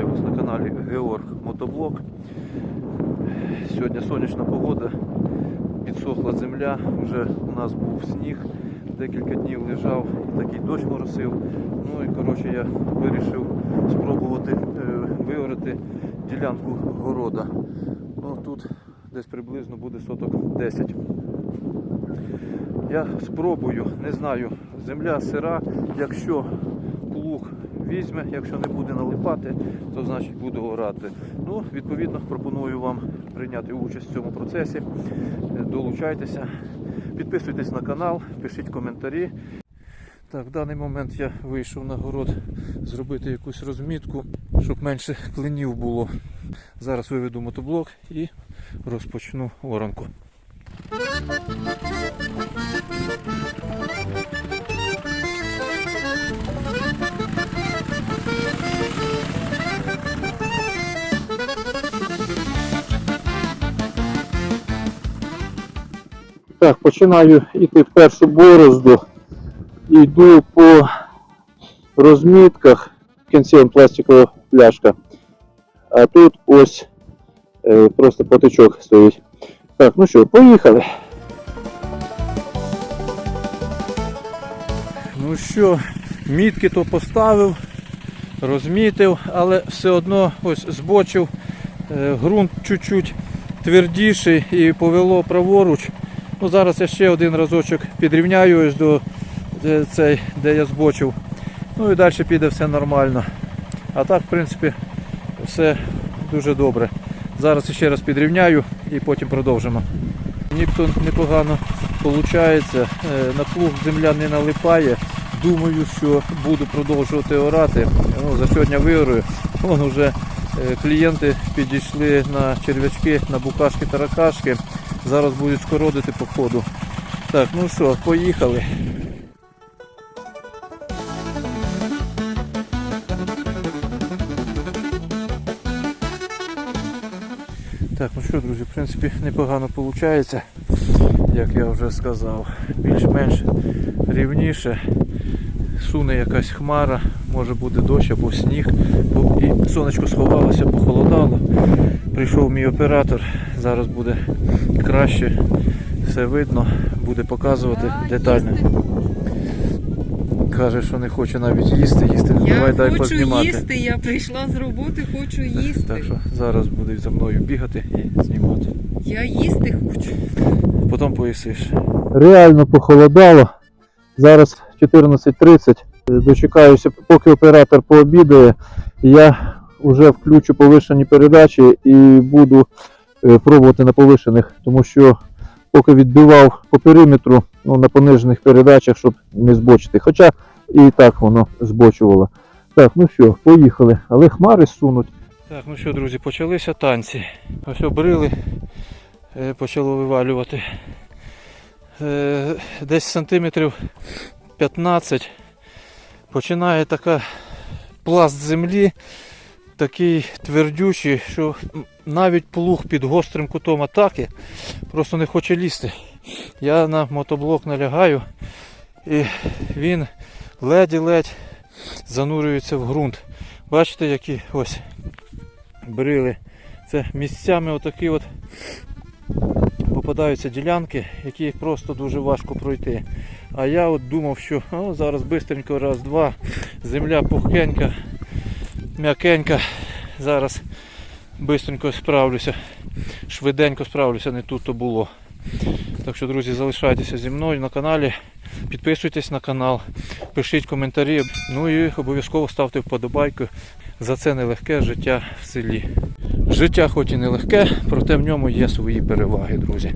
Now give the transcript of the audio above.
Вітаю вас на каналі Георг Мотоблок. Сьогодні сонячна погода, підсохла земля, вже у нас був сніг, декілька днів лежав, такий дощ моросив. Ну і коротше я вирішив спробувати е, ділянку города. Ну тут десь приблизно буде соток 10. Я спробую, не знаю, земля сира, якщо плуг візьме, якщо не буде налипати, то значить буду орати. Ну, відповідно, пропоную вам прийняти участь в цьому процесі. Долучайтеся, підписуйтесь на канал, пишіть коментарі. Так, в даний момент я вийшов на город зробити якусь розмітку, щоб менше клинів було. Зараз виведу мотоблок і розпочну оранку. Так, починаю йти в першу борозду. Йду по розмітках кінцем пластикова пляшка. А тут ось е, просто потичок стоїть. Так, ну що, поїхали. Ну що, мітки то поставив, розмітив, але все одно ось збочив е, ґрунт чуть-чуть твердіший і повело праворуч. Ну, зараз я ще один разочок підрівняю ось до е, цей, де я збочив. Ну і далі піде все нормально. А так, в принципі, все дуже добре. Зараз ще раз підрівняю і потім продовжимо. Нібито непогано виходить. На плуг земля не налипає. Думаю, що буду продовжувати орати. Ну, за сьогодні виорую. Вон уже е, клієнти підійшли на черв'ячки, на букашки таракашки. Зараз будуть скородити по ходу. Так, ну що, поїхали. Так, ну що, друзі, в принципі, непогано виходить, як я вже сказав. Більш-менш рівніше. Суне якась хмара, може буде дощ або сніг. І сонечко сховалося, похолодало. Прийшов мій оператор, зараз буде краще, все видно, буде показувати детально. Каже, що не хоче навіть їсти, їсти не Я давай дай хочу познімати. їсти, я прийшла з роботи, хочу їсти. Так що зараз буде за мною бігати і знімати. Я їсти хочу. Потім поїсиш. Реально похолодало. Зараз 14.30. Дочекаюся, поки оператор пообідає. Я вже включу повишені передачі і буду пробувати на повишених, тому що поки відбивав по периметру ну, на понижених передачах, щоб не збочити. Хоча і так воно збочувало. Так, ну що, поїхали. Але хмари сунуть. Так, ну що, друзі, почалися танці. Ось обрили, е, почало вивалювати. Е, Десь сантиметрів 15 починає така пласт землі, такий твердючий, що навіть плуг під гострим кутом атаки просто не хоче лізти. Я на мотоблок налягаю і він ледь-ледь занурюється в ґрунт. Бачите, які ось брили. Це місцями отакі от попадаються ділянки, які просто дуже важко пройти. А я от думав, що о, зараз бистренько раз-два, земля пухкенька, м'якенька. Зараз бистренько справлюся, швиденько справлюся, не тут то було. Так що, друзі, залишайтеся зі мною на каналі, підписуйтесь на канал, пишіть коментарі, ну і обов'язково ставте вподобайку. За це нелегке життя в селі. Життя хоч і нелегке, проте в ньому є свої переваги, друзі.